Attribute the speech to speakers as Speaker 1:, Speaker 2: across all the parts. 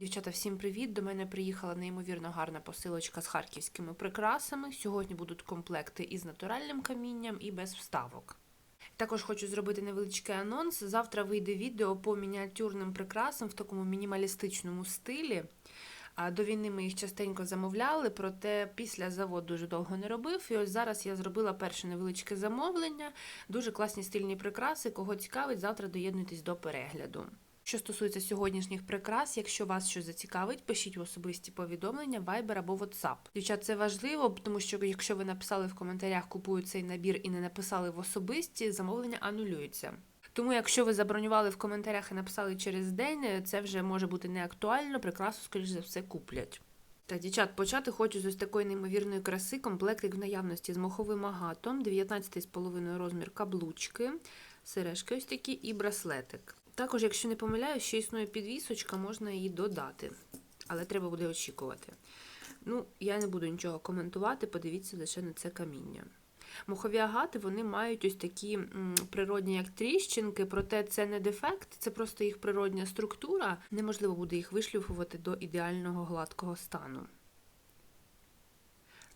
Speaker 1: Дівчата, всім привіт! До мене приїхала неймовірно гарна посилочка з харківськими прикрасами. Сьогодні будуть комплекти із натуральним камінням і без вставок. Також хочу зробити невеличкий анонс. Завтра вийде відео по мініатюрним прикрасам в такому мінімалістичному стилі. До війни ми їх частенько замовляли, проте після завод дуже довго не робив. І ось зараз я зробила перше невеличке замовлення. Дуже класні стильні прикраси. Кого цікавить, завтра доєднуйтесь до перегляду. Що стосується сьогоднішніх прикрас, якщо вас щось зацікавить, пишіть в особисті повідомлення, Viber або WhatsApp. Дівчат, це важливо, тому що якщо ви написали в коментарях, купую цей набір і не написали в особисті, замовлення анулюється. Тому, якщо ви забронювали в коментарях і написали через день, це вже може бути не актуально, прикрасу, скоріш за все, куплять. Так, дівчат, почати хочу з ось такої неймовірної краси. Комплектик в наявності з моховим агатом, 19,5 розмір каблучки, сережки ось такі і браслетик. Також, якщо не помиляюсь, ще існує підвісочка, можна її додати, але треба буде очікувати. Ну, я не буду нічого коментувати, подивіться лише на це каміння. Мохові агати вони мають ось такі природні, як тріщинки, проте це не дефект, це просто їх природня структура. Неможливо буде їх вишлюфувати до ідеального гладкого стану.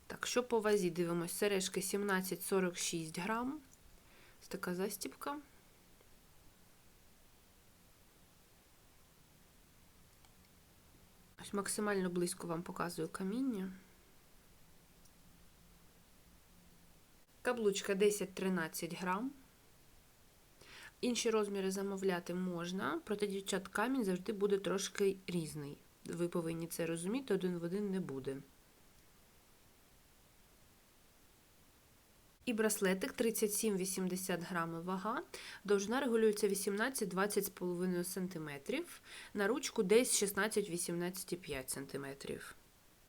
Speaker 1: Так, що по вазі дивимось? Сережки 17,46 грам. Така застіпка. Ось максимально близько вам показую каміння. Каблучка 10-13 грам. Інші розміри замовляти можна, проте дівчат камінь завжди буде трошки різний. Ви повинні це розуміти, один в один не буде. І браслетик 37-80 грамів вага. Довжина регулюється 18-20,5 см. На ручку десь 16-18,5 см.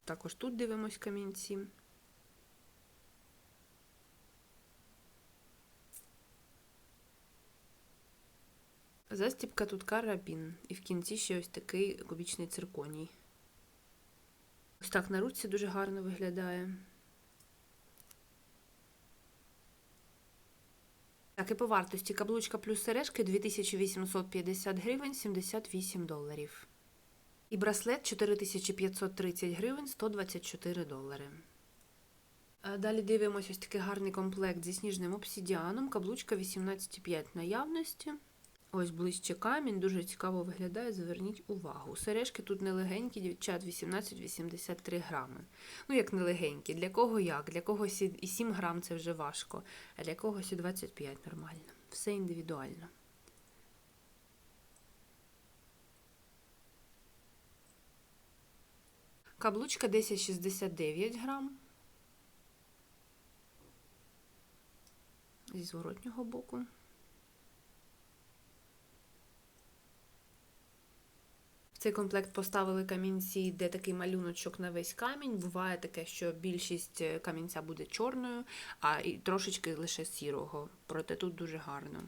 Speaker 1: Також тут дивимось камінці. Застіпка тут карабін. І в кінці ще ось такий кубічний цирконій. Ось так на ручці дуже гарно виглядає. Так, і по вартості каблучка плюс сережки 2850 гривень 78 доларів. І браслет 4530 гривень 124 долари. Далі дивимося ось такий гарний комплект зі сніжним обсідіаном. Каблучка 18,5 наявності. Ось ближче камінь, дуже цікаво виглядає, зверніть увагу. Сережки тут нелегенькі, дівчат 18-83 грами. Ну, як нелегенькі, для кого як? Для когось і 7 грам це вже важко, а для когось і 25 нормально. Все індивідуально. Каблучка 10,69 грам. Зі зворотнього боку. Цей комплект поставили камінці, де такий малюночок на весь камінь. Буває таке, що більшість камінця буде чорною, а і трошечки лише сірого. Проте тут дуже гарно.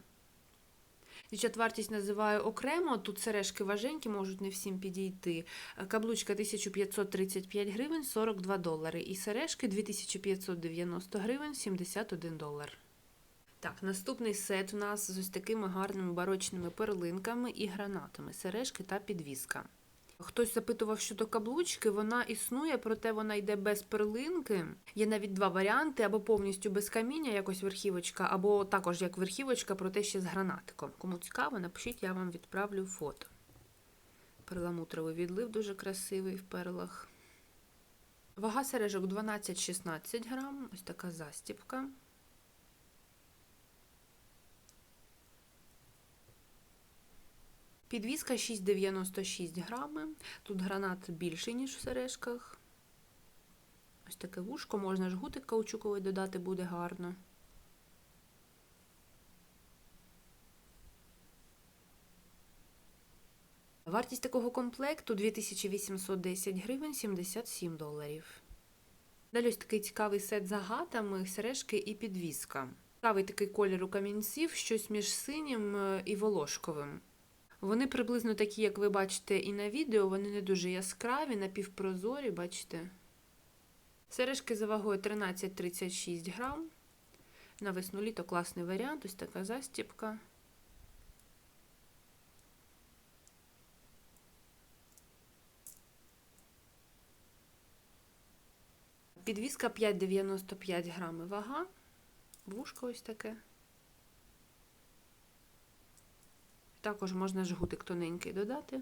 Speaker 1: Дівчат, вартість називаю окремо, тут сережки важенькі, можуть не всім підійти. Каблучка 1535 гривень 42 долари. І сережки 2590 гривень 71 долар. Так, наступний сет у нас з ось такими гарними барочними перлинками і гранатами, сережки та підвіска. Хтось запитував щодо каблучки, вона існує, проте вона йде без перлинки. Є навіть два варіанти: або повністю без каміння, якось верхівочка, або також як верхівочка, проте ще з гранатиком. Кому цікаво, напишіть, я вам відправлю фото. Перламутровий відлив дуже красивий в перлах. Вага сережок 12-16 грам, ось така застіпка. Підвізка 6,96 грами. Тут гранат більший, ніж в сережках. Ось таке вушко, можна жгутик каучуковий додати, буде гарно. Вартість такого комплекту 2810 гривень 77 доларів. Далі ось такий цікавий сет з агатами, сережки і підвіска. Цікавий такий колір у камінців, щось між синім е, і волошковим. Вони приблизно такі, як ви бачите, і на відео, вони не дуже яскраві, напівпрозорі, бачите? Сережки за вагою 13-36 грам. На весну літо класний варіант, ось така застіпка. Підвізка 5,95 грами вага, вушко ось таке. Також можна жгутик тоненький додати.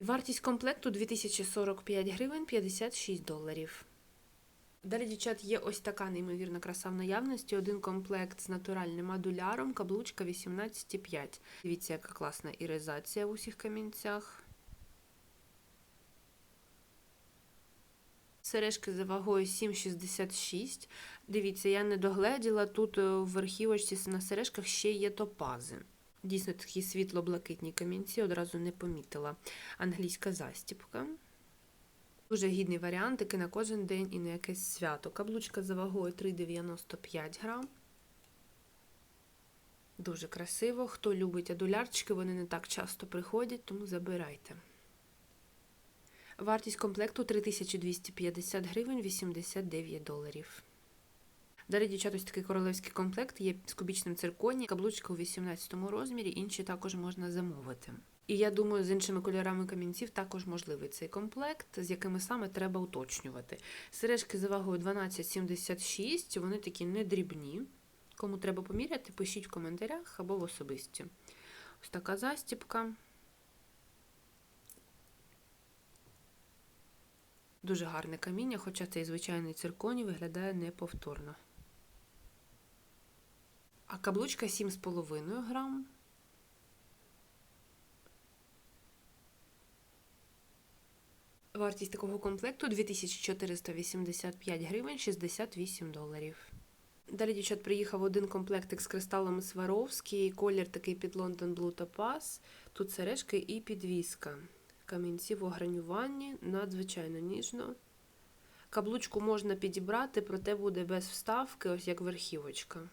Speaker 1: Вартість комплекту 2045 гривень 56 доларів. Далі, дівчат, є ось така неймовірна краса в наявності. Один комплект з натуральним адуляром, каблучка 18,5. Дивіться, яка класна іризація в усіх камінцях. Сережки за вагою 7,66. Дивіться, я не догледіла. Тут е, в архівочці на сережках ще є топази. Дійсно, такі світло-блакитні камінці, одразу не помітила. Англійська застіпка. Дуже гідний варіантики на кожен день і на якесь свято. Каблучка за вагою 3,95 грам. Дуже красиво. Хто любить адулярчики, вони не так часто приходять, тому забирайте. Вартість комплекту 3250 гривень 89 доларів. Далі, дівчат, ось такий королевський комплект є з кубічним цирконі, каблучка у 18 розмірі, інші також можна замовити. І я думаю, з іншими кольорами камінців також можливий цей комплект, з якими саме треба уточнювати. Сережки за вагою 12,76, вони такі не дрібні. Кому треба поміряти, пишіть в коментарях або в особисті. Ось така застіпка. Дуже гарне каміння, хоча цей звичайний цирконі виглядає неповторно. А каблучка 7,5 грам. Вартість такого комплекту 2485 гривень 68 доларів. Далі, дівчат, приїхав один комплектик з кристалами Сваровський, колір такий під London Blue Topaz. Тут сережки і підвіска. Камінці в огранюванні, надзвичайно ніжно. Каблучку можна підібрати, проте буде без вставки, ось як верхівочка.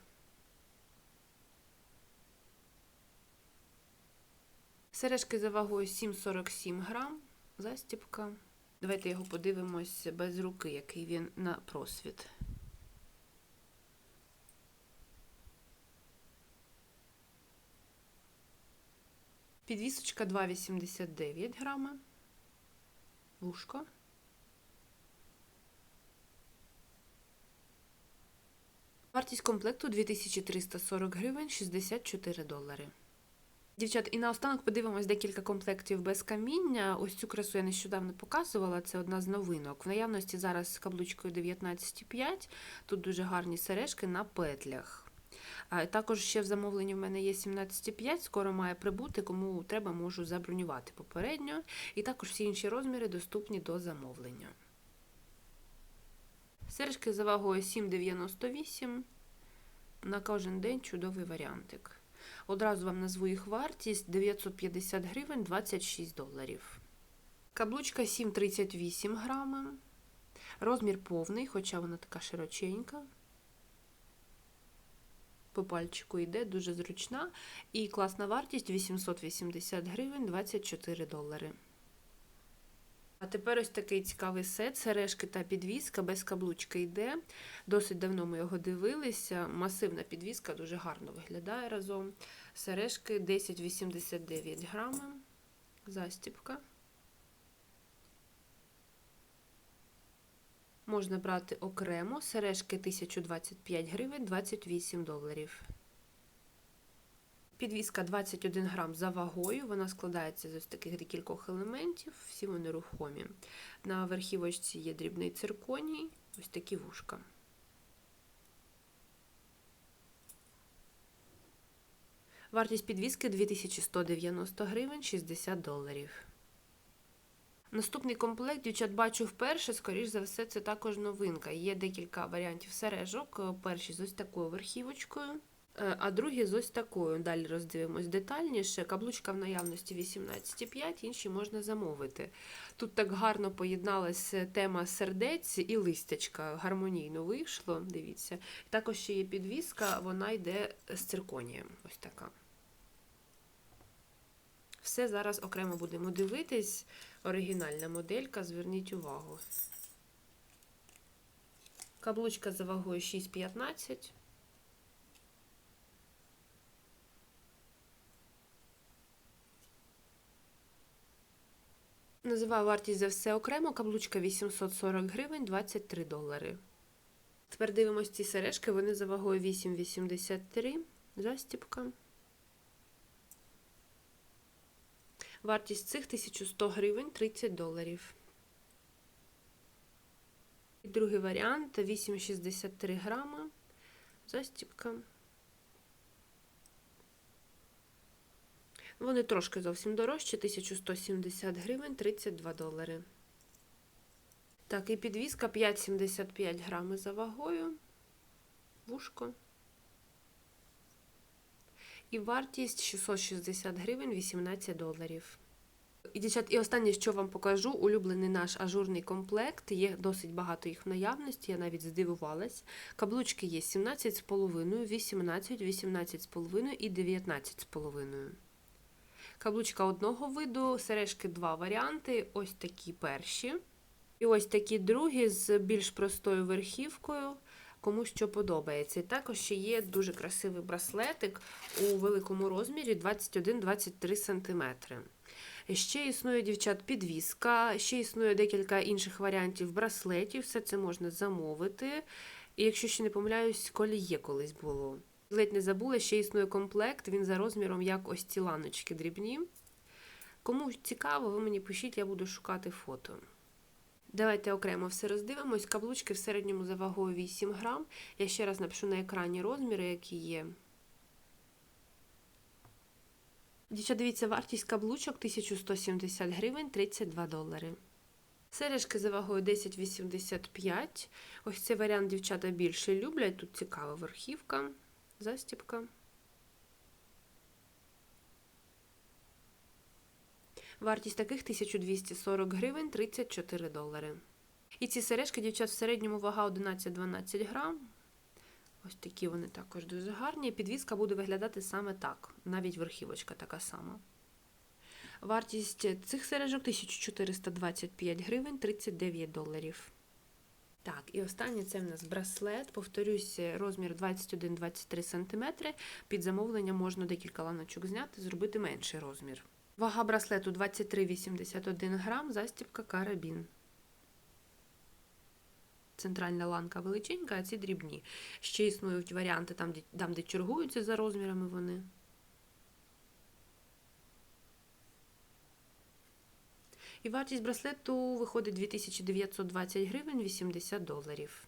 Speaker 1: Сережки за вагою 7,47 грам, застіпка. Давайте його подивимось без руки, який він на просвіт. Підвісочка 2,89 грами. Вушко. Вартість комплекту 2340 гривень 64 долари. Дівчат, і наостанок подивимось декілька комплектів без каміння. Ось цю красу я нещодавно показувала, це одна з новинок. В наявності зараз з каблучкою 19,5. Тут дуже гарні сережки на петлях. Також ще в замовленні в мене є 17,5, скоро має прибути, кому треба, можу забронювати попередньо. І також всі інші розміри доступні до замовлення. Сережки за вагою 7,98. На кожен день чудовий варіантик. Одразу вам назву їх вартість 950 гривень 26 доларів. Каблучка 7,38 грами. Розмір повний, хоча вона така широченька. По пальчику йде, дуже зручна. І класна вартість 880 гривень 24 долари. А тепер ось такий цікавий сет, сережки та підвіска, без каблучки йде. Досить давно ми його дивилися. Масивна підвіска дуже гарно виглядає разом. Сережки 10,89 грами, застіпка. Можна брати окремо, сережки 1025 гривень 28 доларів. Підвіска 21 грам за вагою, вона складається з ось таких декількох елементів, всі вони рухомі. На верхівочці є дрібний цирконій, ось такі вушка. Вартість підвіски 2190 гривень 60 доларів. Наступний комплект, дівчат, бачу вперше, скоріш за все, це також новинка. Є декілька варіантів сережок. Перші з ось такою верхівочкою, е, а другі з ось такою. Далі роздивимось детальніше. Каблучка в наявності 18,5, інші можна замовити. Тут так гарно поєдналася тема сердець і листячка. Гармонійно вийшло, дивіться. Також ще є підвіска, вона йде з цирконієм. Ось така. Все зараз окремо будемо дивитись. Оригінальна моделька, зверніть увагу. Каблучка за вагою 6,15. Називаю вартість за все окремо, каблучка 840 гривень, 23 долари. Тепер дивимось ці сережки, вони за вагою 8,83, застіпка. Вартість цих 1100 гривень, 30 доларів. І другий варіант 8,63 грама, застіпка. Вони трошки зовсім дорожчі, 1170 гривень, 32 долари. Так, і підвіска 5,75 грами за вагою. Вушко. І вартість 660 гривень, 18 доларів. І, дівчат, і останнє, що вам покажу, улюблений наш ажурний комплект. Є досить багато їх в наявності, я навіть здивувалась. Каблучки є 17,5, 18, 18,5 і 19,5. Каблучка одного виду, сережки два варіанти. Ось такі перші. І ось такі другі з більш простою верхівкою, кому що подобається. І також ще є дуже красивий браслетик у великому розмірі 21-23 см. Ще існує дівчат підвіска, ще існує декілька інших варіантів браслетів. Все це можна замовити. І якщо ще не помиляюсь, коліє колись було. Ледь не забула, ще існує комплект, він за розміром, як ось ці ланочки дрібні. Кому цікаво, ви мені пишіть, я буду шукати фото. Давайте окремо все роздивимось. Каблучки в середньому за вагою 8 грам. Я ще раз напишу на екрані розміри, які є. Дівчата, дивіться, вартість каблучок 1170 гривень 32 долари. Сережки за вагою 10,85. Ось цей варіант дівчата більше люблять. Тут цікава верхівка, застіпка. Вартість таких 1240 гривень 34 долари. І ці сережки, дівчат, в середньому вага 11-12 грам. Ось такі вони також дуже гарні. Підвіска буде виглядати саме так, навіть верхівочка така сама. Вартість цих сережок 1425 гривень 39 доларів. Так, і останнє це в нас браслет. Повторюсь, розмір 21-23 см. Під замовлення можна декілька ланочок зняти, зробити менший розмір. Вага браслету 23,81 грам, застібка карабін. Центральна ланка величенька, а ці дрібні. Ще існують варіанти там, де, там, де чергуються за розмірами вони. І вартість браслету виходить 2920 гривень 80 доларів.